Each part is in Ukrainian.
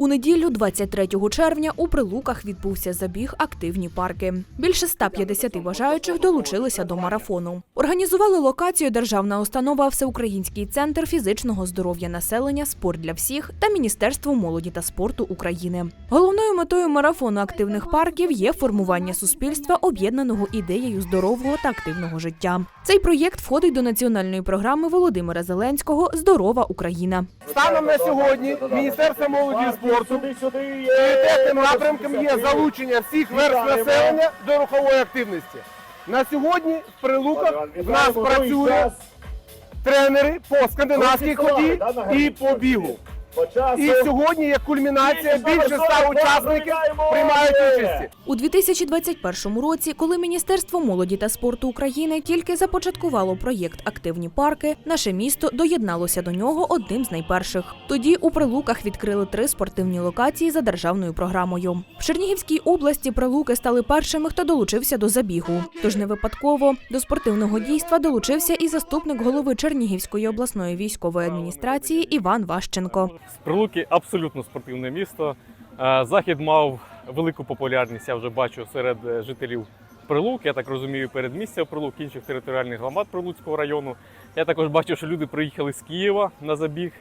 У неділю, 23 червня, у Прилуках відбувся забіг активні парки. Більше 150 бажаючих долучилися до марафону. Організували локацію державна установа Всеукраїнський центр фізичного здоров'я населення Спорт для всіх та Міністерство молоді та спорту України. Головною метою марафону активних парків є формування суспільства, об'єднаного ідеєю здорового та активного життя. Цей проєкт входить до національної програми Володимира Зеленського Здорова Україна. Станом на сьогодні Міністерство молоді і спорту пріоритетним напрямком є залучення всіх верств населення до рухової активності. На сьогодні в Прилуках в нас працює тренери по скандинавській ході і по бігу. І сьогодні як кульмінація більше ста учасників приймають участі. У 2021 році, коли Міністерство молоді та спорту України тільки започаткувало проєкт Активні парки, наше місто доєдналося до нього одним з найперших. Тоді у Прилуках відкрили три спортивні локації за державною програмою. В Чернігівській області Прилуки стали першими, хто долучився до забігу. Тож не випадково до спортивного дійства долучився і заступник голови Чернігівської обласної військової адміністрації Іван Ващенко. Прилуки абсолютно спортивне місто. Е, Захід мав велику популярність, я вже бачу серед е, жителів Прилук. Я так розумію, передмістя Прилук, інших територіальних громад Прилуцького району. Я також бачу, що люди приїхали з Києва на забіг.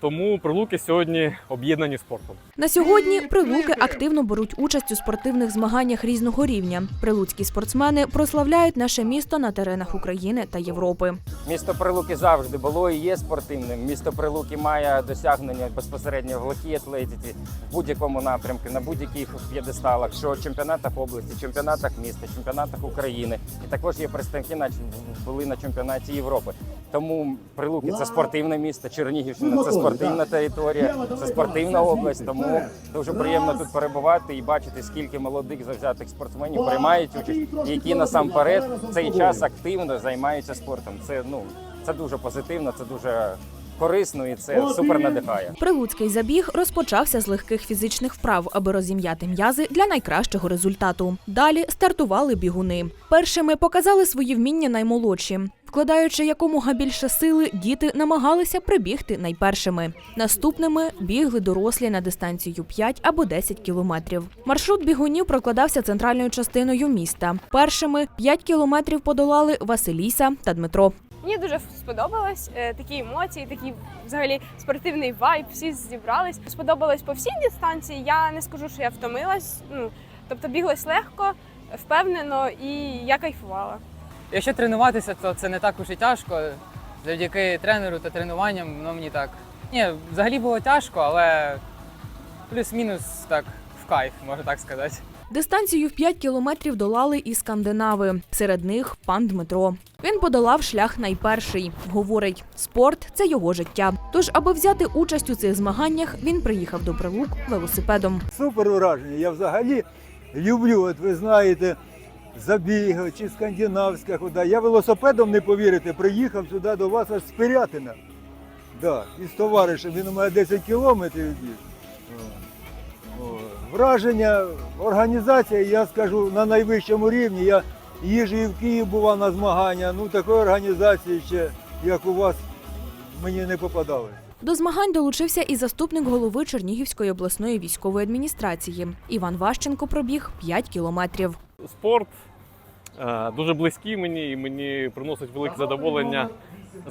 Тому Прилуки сьогодні об'єднані спортом. На сьогодні прилуки активно беруть участь у спортивних змаганнях різного рівня. Прилуцькі спортсмени прославляють наше місто на теренах України та Європи. Місто Прилуки завжди було і є спортивним. Місто Прилуки має досягнення безпосередньо в легкій атлетиці в будь-якому напрямку, на будь-яких п'єдесталах, що чемпіонатах області, чемпіонатах міста, чемпіонатах України. І також є представники на були на чемпіонаті Європи. Тому Прилуки це спортивне місто, Чернігівщина це спортивна територія, це спортивна область. Тому дуже приємно тут перебувати і бачити, скільки молодих завзятих спортсменів приймають участь, які насамперед в цей час активно займаються спортом. Це ну це дуже позитивно, це дуже корисно і це супер надихає. Прилуцький забіг розпочався з легких фізичних вправ, аби розім'яти м'язи для найкращого результату. Далі стартували бігуни. Першими показали свої вміння наймолодші. Вкладаючи якомога більше сили, діти намагалися прибігти найпершими. Наступними бігли дорослі на дистанцію 5 або 10 кілометрів. Маршрут бігунів прокладався центральною частиною міста. Першими 5 кілометрів подолали Василіса та Дмитро. Мені дуже сподобалось е, такі емоції, такий взагалі спортивний вайб. Всі зібрались. Сподобалось по всій дистанції. Я не скажу, що я втомилась. Ну тобто біглась легко, впевнено, і я кайфувала. Якщо тренуватися, то це не так уж і тяжко. Завдяки тренеру та тренуванням, ну мені так. Ні, взагалі було тяжко, але плюс-мінус так в кайф, можна так сказати. Дистанцію в 5 кілометрів долали і скандинави. Серед них пан Дмитро. Він подолав шлях найперший. Говорить, спорт це його життя. Тож, аби взяти участь у цих змаганнях, він приїхав до Прилук велосипедом. супер враження. Я взагалі люблю, от ви знаєте, забіги чи скандинавська хода. Я велосипедом не повірите, приїхав сюди до вас аж з Пирятина. Да, із товаришем, він у мене 10 кілометрів Враження, організація, я скажу, на найвищому рівні. Я їжджу і в Київ бував на змагання. Ну такої організації ще, як у вас, мені не попадалось. До змагань долучився і заступник голови Чернігівської обласної військової адміністрації. Іван Ващенко пробіг 5 кілометрів. Спорт е, дуже близький мені і мені приносить велике задоволення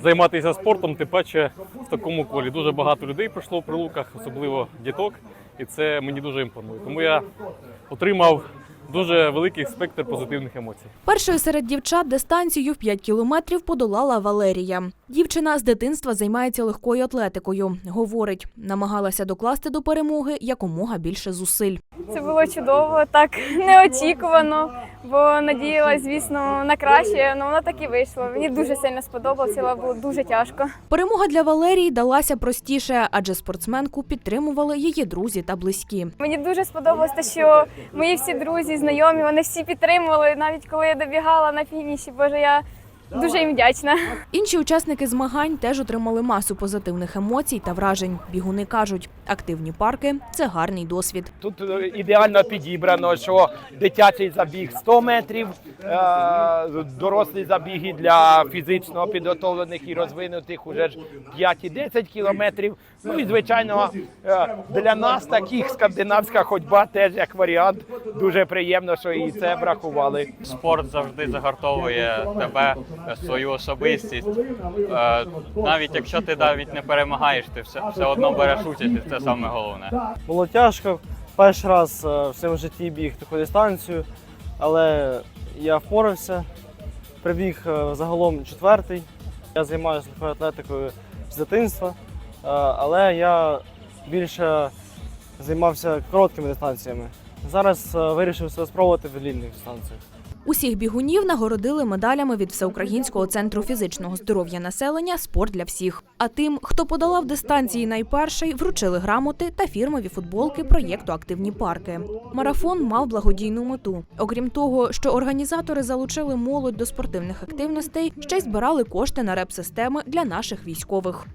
займатися спортом, тим паче в такому колі. Дуже багато людей прийшло в прилуках, особливо діток, і це мені дуже імпонує. Тому я отримав дуже великий спектр позитивних емоцій. Першою серед дівчат дистанцію в 5 кілометрів подолала Валерія. Дівчина з дитинства займається легкою атлетикою. Говорить, намагалася докласти до перемоги якомога більше зусиль. Це було чудово, так неочікувано, бо надіялась, звісно, на краще, але воно так і вийшло. Мені дуже сильно сподобалося, було дуже тяжко. Перемога для Валерії далася простіше, адже спортсменку підтримували її друзі та близькі. Мені дуже сподобалось те, що мої всі друзі, знайомі, вони всі підтримували, навіть коли я добігала на фініші. Боже, я Дуже їм вдячна. Інші учасники змагань теж отримали масу позитивних емоцій та вражень. Бігуни кажуть, активні парки це гарний досвід. Тут е, ідеально підібрано, що дитячий забіг 100 метрів, е, дорослі забіги для фізично підготовлених і розвинутих уже ж 5 і 10 кілометрів. Ну і звичайно е, для нас таких скандинавська ходьба теж як варіант. Дуже приємно, що і це врахували. Спорт завжди загартовує тебе, свою особистість. Навіть якщо ти навіть не перемагаєш, ти все, все одно береш участь, і це саме головне. Було тяжко. Перший раз е, в своєму житті біг таку дистанцію, але я впорався. Прибіг е, загалом четвертий. Я займаюся легкою атлетикою з дитинства, е, але я більше займався короткими дистанціями. Зараз вирішив себе спробувати в длінних дистанціях. Усіх бігунів нагородили медалями від Всеукраїнського центру фізичного здоров'я населення Спорт для всіх. А тим, хто подолав дистанції найперший, вручили грамоти та фірмові футболки проєкту Активні парки. Марафон мав благодійну мету. Окрім того, що організатори залучили молодь до спортивних активностей, ще й збирали кошти на реп-системи для наших військових.